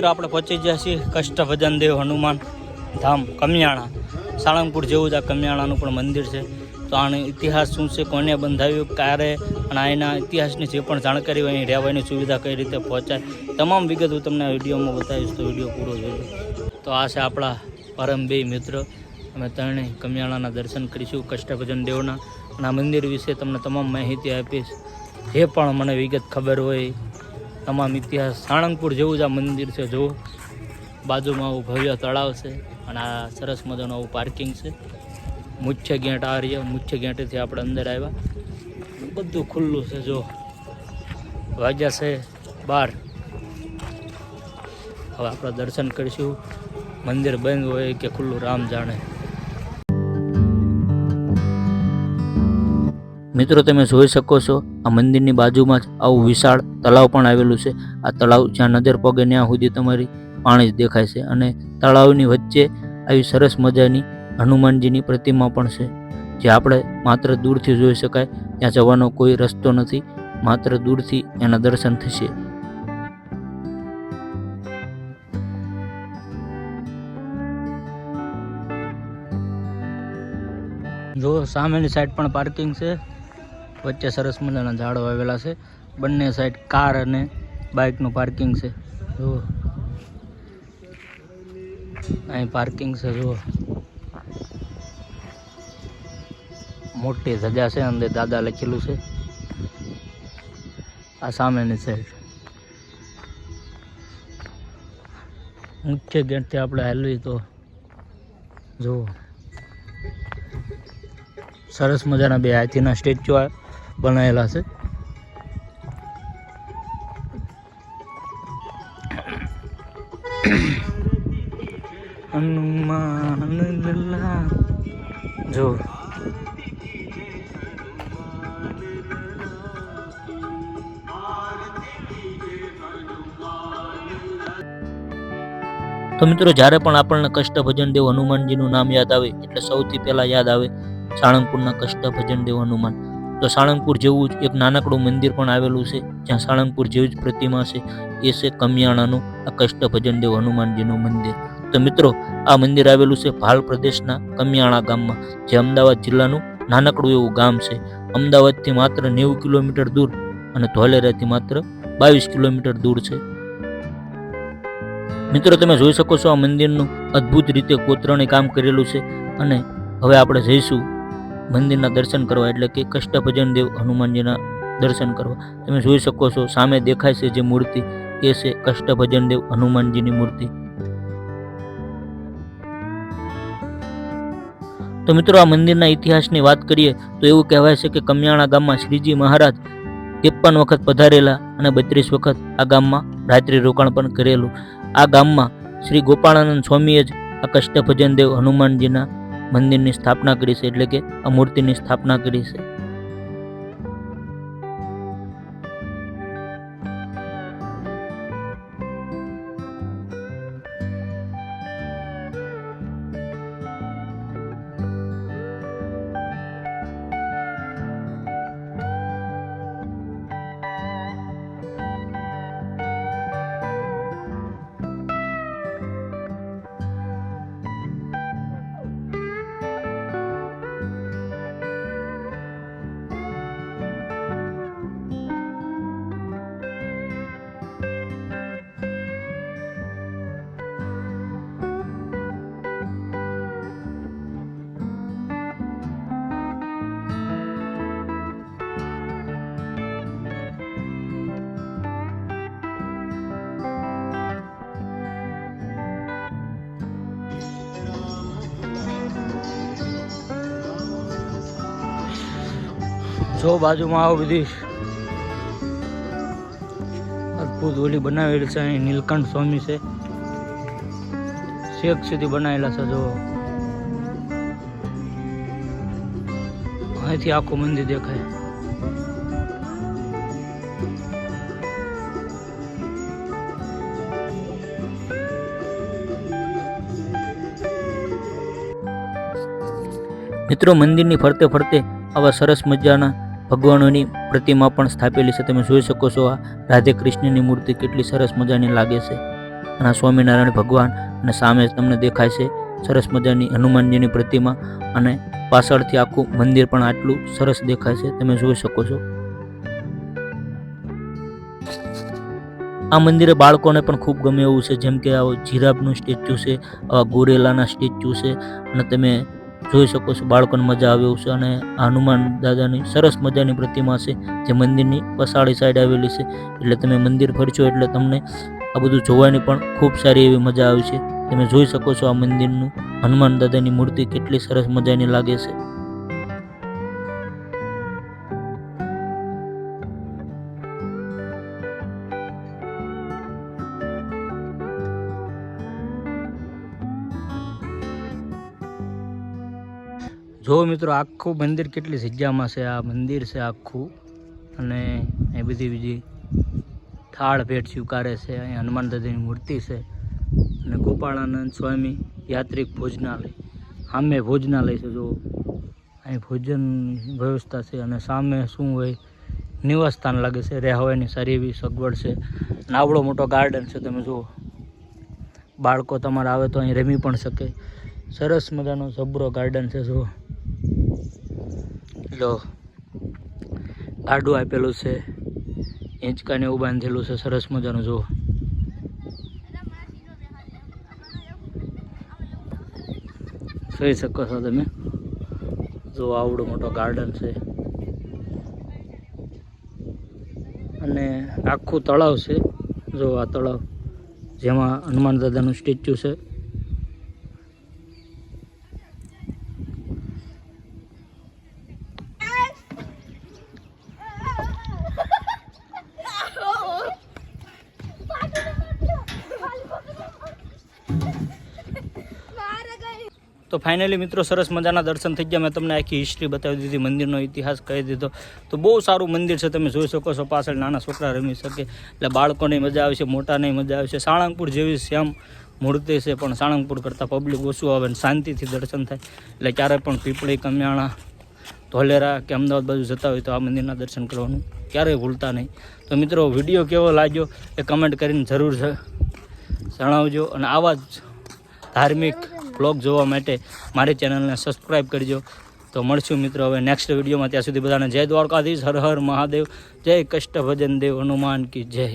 મિત્રો, આપણે પહોંચી ગયા છીએ કષ્ટભજન દેવ હનુમાન ધામ, કમિયાણા. સાળંગપુર જેવું જ આ કમિયાણાનું પણ મંદિર છે. તો આનો ઇતિહાસ શું છે, કોને બંધાવ્યું, ક્યારે, અને આના ઇતિહાસની જે પણ જાણકારી હોય, અહીં રહેવાની સુવિધા કઈ રીતે પહોંચાય, તમામ વિગત હું તમને વિડીયોમાં બતાવીશ, તો વીડિયો પૂરો જોજો. તો આ છે આપણા પરમ બે મિત્ર. અમે ત્રણેય કમિયાણાના દર્શન કરીશું કષ્ટભજન દેવના. અને આ મંદિર વિશે તમને તમામ માહિતી આપીશ. જે પણ મને વિગત ખબર હોય તમામ ઇતિહાસ. સાળંગપુર જેવું જ આ મંદિર છે, જુઓ. બાજુમાં આવું ભવ્ય તળાવ છે અને આ સરસ મજાનું આવું પાર્કિંગ છે. મુખ્ય ગેટ આ રહ્યા. મુખ્ય ગેટેથી આપણે અંદર આવ્યા. બધું ખુલ્લું છે જો વાગ્યા છે બાર. હવે આપણે દર્શન કરીશું. મંદિર બંધ હોય કે ખુલ્લું રામ જાણે. મિત્રો, તમે જોઈ શકો છો, આ મંદિરની બાજુમાં જ આવું વિશાળ તળાવ પણ આવેલું છે. આ તળાવ જ્યાં નજર પગે ત્યાં સુધી તમારી પાણી જ દેખાય છે અને તળાવની વચ્ચે આવી સરસ મજાની હનુમાનજીની પ્રતિમા પણ છે. જે આપણે માત્ર દૂરથી જોઈ શકાય, ત્યાં જવાનો કોઈ રસ્તો નથી, માત્ર દૂરથી એના દર્શન થશે. જો સામેની સાઈડ પણ પાર્કિંગ છે. વચ્ચે સરસ મજાના ઝાડો આવેલા છે. બંને સાઈડ કાર અને બાઇકનું પાર્કિંગ છે. જુઓ. અહીં પાર્કિંગ છે, જુઓ. મોટી ધજા છે, અંદર દાદા લખેલું છે. આ સામેની સાઈડ મુખ્ય ગેટથી આપણે હાલવી તો, જુઓ. સરસ મજાના બે હાથીના સ્ટેચ્યુ બનાવેલા છે. હનુમાન લલ્લા. જો. તો મિત્રો, જ્યારે પણ આપણને કષ્ટ ભજન દેવ હનુમાનજીનું નામ યાદ આવે, એટલે સૌથી પહેલા યાદ આવે સાળંગપુરના કષ્ટભજન દેવ હનુમાન. તો સાળંગપુર જેવું જ એક નાનકડું મંદિર પણ આવેલું છે, જ્યાં સાળંગપુર જેવી જ પ્રતિમા છે. એ છે કમિયાણાનું, આ કષ્ટ ભજનદેવ હનુમાનજીનું મંદિર. તો મિત્રો, આ મંદિર આવેલું છે ભાલ પ્રદેશના કમિયાણા ગામમાં, જે અમદાવાદ જિલ્લાનું નાનકડું એવું ગામ છે. અમદાવાદથી માત્ર નેવું કિલોમીટર દૂર અને ધોલેરાથી માત્ર બાવીસ કિલોમીટર દૂર છે. મિત્રો, તમે જોઈ શકો છો આ મંદિરનું અદ્ભુત રીતે કોતરણી કામ કરેલું છે અને હવે આપણે જઈશું મંદિરના દર્શન કરવા એટલે કે કષ્ટભજન દેવ હનુમાનજીના દર્શન કરવા. તમે જોઈ શકો છો, સામે દેખાય છે જે મૂર્તિ, એ છે કષ્ટભજન દેવ હનુમાનજીની મૂર્તિ. તો મિત્રો, આ મંદિરના ઇતિહાસની વાત કરીએ, તો એવું કહેવાય છે કે કમિયાણા ગામમાં શ્રીજી મહારાજ ત્રેપન વખત પધારેલા અને બત્રીસ વખત આ ગામમાં રાત્રિ રોકાણ પણ કરેલું. આ ગામમાં શ્રી ગોપાળાનંદ સ્વામીએ જ આ કષ્ટભજન દેવ હનુમાનજીના મંદિરની સ્થાપના કરી છે એટલે કે આ મૂર્તિની સ્થાપના કરી છે. જો બાજુમાં આવું બધી અદ્ભુત ઓલી બનાવેલી છે, અહીં નીલકંઠ સ્વામી છે. શેખ સુધી બનાવેલા છે જો અહીંથી આખું મંદિર દેખાય. મિત્રો, મંદિરની ફરતે ફરતે આવા સરસ મજાના ભગવાનોની પ્રતિમા પણ સ્થાપેલી છે. તમે જોઈ શકો છો આ રાધે કૃષ્ણની મૂર્તિ કેટલી સરસ મજાની લાગે છે. અને સ્વામિનારાયણ ભગવાન અને સામે તમને દેખાય છે સરસ મજાની હનુમાનજીની પ્રતિમા. અને પાછળથી આખું મંદિર પણ આટલું સરસ દેખાય છે. તમે જોઈ શકો છો. આ મંદિરે બાળકોને પણ ખૂબ ગમે એવું છે. જેમ કે આ જીરાફનું સ્ટેચ્યુ છે, આવા ગોરેલાના સ્ટેચ્યુ છે. અને તમે જોઈ શકો છો, બાળકોને મજા આવે એવું છે અને હનુમાન દાદાની સરસ મજાની પ્રતિમા છે, જે મંદિરની પસાડી સાઈડ આવેલી છે. એટલે તમે મંદિર ફરશો એટલે તમને આ બધું જોવાની પણ ખૂબ સારી એવી મજા આવે છે. તમે જોઈ શકો છો આ મંદિરનું હનુમાન દાદાની મૂર્તિ કેટલી સરસ મજાની લાગે છે. જો મિત્રો, આખું મંદિર કેટલી જગ્યામાં છે? આ મંદિર છે આખું. અને એ બધી બીજી થાળ ભેટ સ્વીકારે છે. અહીં હનુમાન દાદાની મૂર્તિ છે. અને ગોપાળાનંદ સ્વામી યાત્રિક ભોજનાલય. સામે ભોજનાલય છે જો અહીં ભોજન વ્યવસ્થા છે અને સામે શું હોય, નિવાસસ્થાન લાગે છે. રહેવાની સારી એવી સગવડ છે. અને આવડો મોટો ગાર્ડન છે, તમે જુઓ. બાળકો તમારા આવે તો અહીં રમી પણ શકે. સરસ મજાનો જબરો ગાર્ડન છે, જુઓ. લો ગાડું આપેલું છે. હિંચકાને એવું બાંધેલું છે. સરસ મજાનું, જુઓ. જોઈ શકો છો તમે? જો આવડો મોટો ગાર્ડન છે. અને આખું તળાવ છે. જો આ તળાવ, જેમાં હનુમાન દાદાનું સ્ટેચ્યુ છે. તો ફાઇનલી મિત્રો સરસ મજાના દર્શન થઈ ગયા. મેં તમને આખી હિસ્ટ્રી બતાવી દીધી, મંદિરનો ઇતિહાસ કહી દીધો. તો બહુ સારું મંદિર છે, તમે જોઈ શકો છો પાછળ નાના છોકરા રમી શકે. એટલે બાળકોને મજા આવશે મોટાને મજા આવશે સાળંગપુર જેવી શ્યામ મૂર્તિ છે, પણ સાળંગપુર કરતાં પબ્લિક ઓછું આવે અને શાંતિથી દર્શન થાય. એટલે ક્યારેય પણ પીપળી, કમિયાણા, ધોલેરા કે અમદાવાદ બાજુ જતા હોય તો આ મંદિરના દર્શન કરવાનું ક્યારેય ભૂલતા નહીં. તો મિત્રો વીડિયો કેવો લાગ્યો એ કમેન્ટ કરીને જરૂર છે જણાવજો અને આવા જ ધાર્મિક બ્લોગ જોવા માટે મારી ચેનલને સબસ્ક્રાઈબ કરજો. તો મળશું મિત્રો હવે નેક્સ્ટ વિડીયોમાં ત્યાં સુધી બધાને જય દ્વારકાધીશ. હર હર મહાદેવ. જય કષ્ટભજન દેવ. હનુમાન કી જય.